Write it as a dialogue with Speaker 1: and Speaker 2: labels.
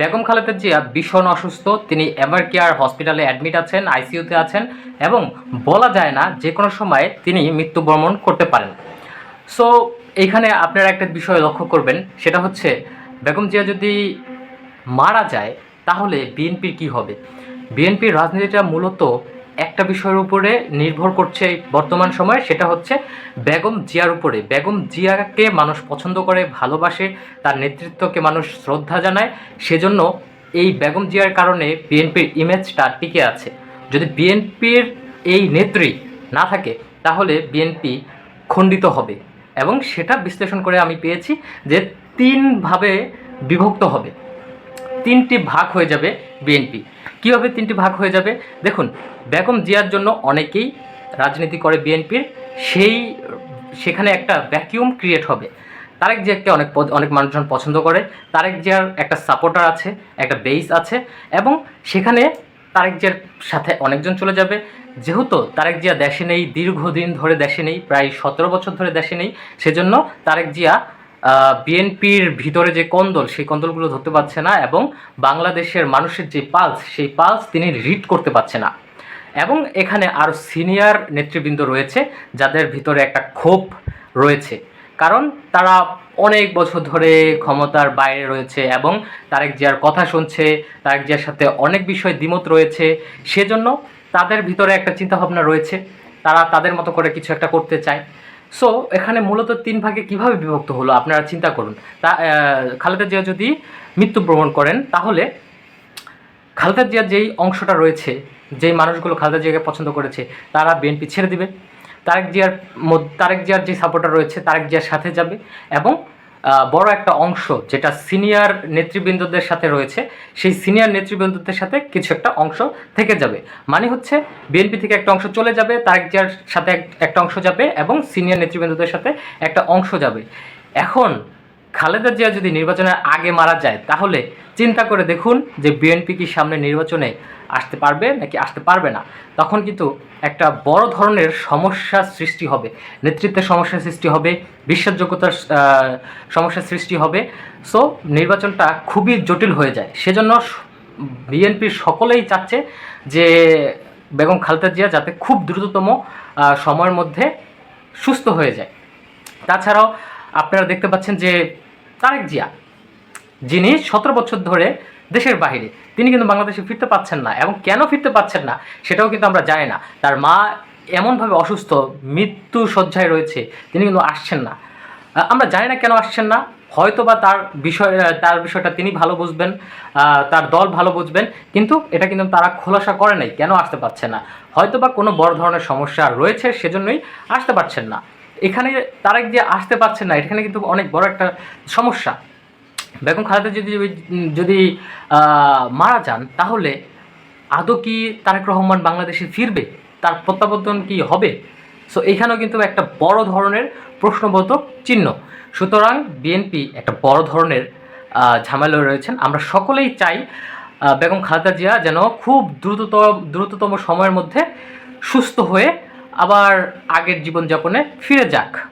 Speaker 1: বেগম খালেদা জিয়া ভীষণ অসুস্থ। তিনি এভার কেয়ার হসপিটালে অ্যাডমিট আছেন, আইসিইউতে আছেন এবং বলা যায় না যে কোনো সময়ে তিনি মৃত্যুবরণ করতে পারেন। সো এখানে আপনারা একটা বিষয় লক্ষ্য করবেন, সেটা হচ্ছে বেগম জিয়া যদি মারা যায়, তাহলে বিএনপির কি হবে? বিএনপির রাজনীতিটা মূলত একটা বিষয়ের উপরে নির্ভর করছে বর্তমান সময়ে, সেটা হচ্ছে বেগম জিয়ার উপরে। বেগম জিয়াকে মানুষ পছন্দ করে, ভালোবাসে, তার নেতৃত্বকে মানুষ শ্রদ্ধা জানায়, সেজন্য এই বেগম জিয়ার কারণে বিএনপির ইমেজটা টিকে আছে। যদি বিএনপির এই নেত্রী না থাকে, তাহলে বিএনপি খণ্ডিত হবে এবং সেটা বিশ্লেষণ করে আমি পেয়েছি যে তিনভাবে বিভক্ত হবে। তিনটি ভাগ হয়ে যাবে বিএনপি। কীভাবে তিনটি ভাগ হয়ে যাবে? দেখুন, বেগম জিয়ার জন্য অনেকেই রাজনীতি করে বিএনপির, সেই, সেখানে একটা ভ্যাকিউম ক্রিয়েট হবে। তারেক জিয়াকে অনেক অনেক মানুষজন পছন্দ করে। তারেক জিয়ার একটা সাপোর্টার আছে, একটা বেস আছে এবং সেখানে তারেক জিয়ার সাথে অনেকজন চলে যাবে। যেহেতু তারেক জিয়া দেশে নেই, দীর্ঘদিন ধরে দেশে নেই, প্রায় সতেরো বছর ধরে দেশে নেই, সেজন্য তারেক জিয়া বিএনপির ভিতরে যে কন্দল, সেই কন্দলগুলো ধরতে পারছে না এবং বাংলাদেশের মানুষের যে পালস, সেই পালস তিনি রিড করতে পারছে না। এবং এখানে আরও সিনিয়র নেতৃবৃন্দ রয়েছে, যাদের ভিতরে একটা ক্ষোভ রয়েছে। কারণ তারা অনেক বছর ধরে ক্ষমতার বাইরে রয়েছে এবং তারেক জিয়ার কথা শুনছে, তারেক জিয়ার সাথে অনেক বিষয় দ্বিমত রয়েছে। সেজন্য তাদের ভিতরে একটা চিন্তাভাবনা রয়েছে। তারা তাদের মতো করে কিছু একটা করতে চায়। সো এখানে মূলত তিন ভাগে কীভাবে বিভক্ত হলো আপনারা চিন্তা করুন। তা খালেদা জিয়া যদি মৃত্যুবরণ করেন, তাহলে খালেদা জিয়ার যেই অংশটা রয়েছে, যেই মানুষগুলো খালেদা জিয়াকে পছন্দ করেছে, তারা বিএনপি ছেড়ে দিবে। তারেক জিয়ার তারেক জিয়ার যে সাপোর্টার রয়েছে, তারেক জিয়ার সাথে যাবে এবং বড় একটা অংশ যেটা সিনিয়র নেতৃবৃন্দদের সাথে রয়েছে, সেই সিনিয়র নেতৃবৃন্দদের সাথে কিছু একটা অংশ থেকে যাবে। মানে হচ্ছে বিএনপি থেকে একটা অংশ চলে যাবে, তারেক জিয়ার সাথে একটা অংশ যাবে এবং সিনিয়র নেতৃবৃন্দদের সাথে একটা অংশ যাবে। এখন খালেদা জিয়া যদি নির্বাচনের আগে মারা যায় তাহলে চিন্তা করে দেখুন যে বিএনপি কি সামনে নির্বাচনে আসতে পারবে নাকি আসতে পারবে না। তখন কিন্তু একটা বড় ধরনের সমস্যার সৃষ্টি হবে নেতৃত্বের সমস্যার সৃষ্টি হবে বিশ্বাসযোগ্যতার আহ, সমস্যার সৃষ্টি হবে। সো নির্বাচনটা খুবই জটিল হয়ে যায়। সেজন্য বিএনপির সকলেই চাচ্ছে যে বেগম খালেদা জিয়া যাতে খুব দ্রুততম সময়ের মধ্যে সুস্থ হয়ে যায়। তাছাড়াও আপনারা দেখতে পাচ্ছেন যে তারেক জিয়া, যিনি সতেরো বছর ধরে দেশের বাইরে তিনি কিন্তু বাংলাদেশে ফিরতে পাচ্ছেন না এবং কেন ফিরতে পাচ্ছেন না সেটাও কিন্তু আমরা জানি না। তার মা এমনভাবে অসুস্থ, মৃত্যু শয্যায় রয়েছে, তিনি কিন্তু আসছেন না। আমরা জানি না কেন আসছেন না হয়তো বা তার বিষয় তার বিষয়টা তিনি ভালো বুঝবেন তার দল ভালো বুঝবেন, কিন্তু এটা কিন্তু তারা খোলাসা করে নাই, কেন আসতে পারছে না? হয়তো বা কোনো বড় ধরনের সমস্যা রয়েছে, সেজন্যই আসতে পারছেন না। এখানে তারেক যে আসতে পারছেন না এখানে কিন্তু অনেক বড় একটা সমস্যা। বেগম খালেদা যদি যদি মারা যান তাহলে আদৌ কি তারেক রহমান বাংলাদেশে ফিরবে? তার প্রত্যাবর্তন কি হবে? সো এখানেও কিন্তু একটা বড় ধরনের প্রশ্নবোধক চিহ্ন। সুতরাং বিএনপি একটা বড় ধরনের আহ, ঝামেলায় রয়েছেন। আমরা সকলেই চাই বেগম খালেদা জিয়া যেন খুব দ্রুততম দ্রুততম সময়ের মধ্যে সুস্থ হয়ে আবার আগের জীবনযাপনে ফিরে যাক।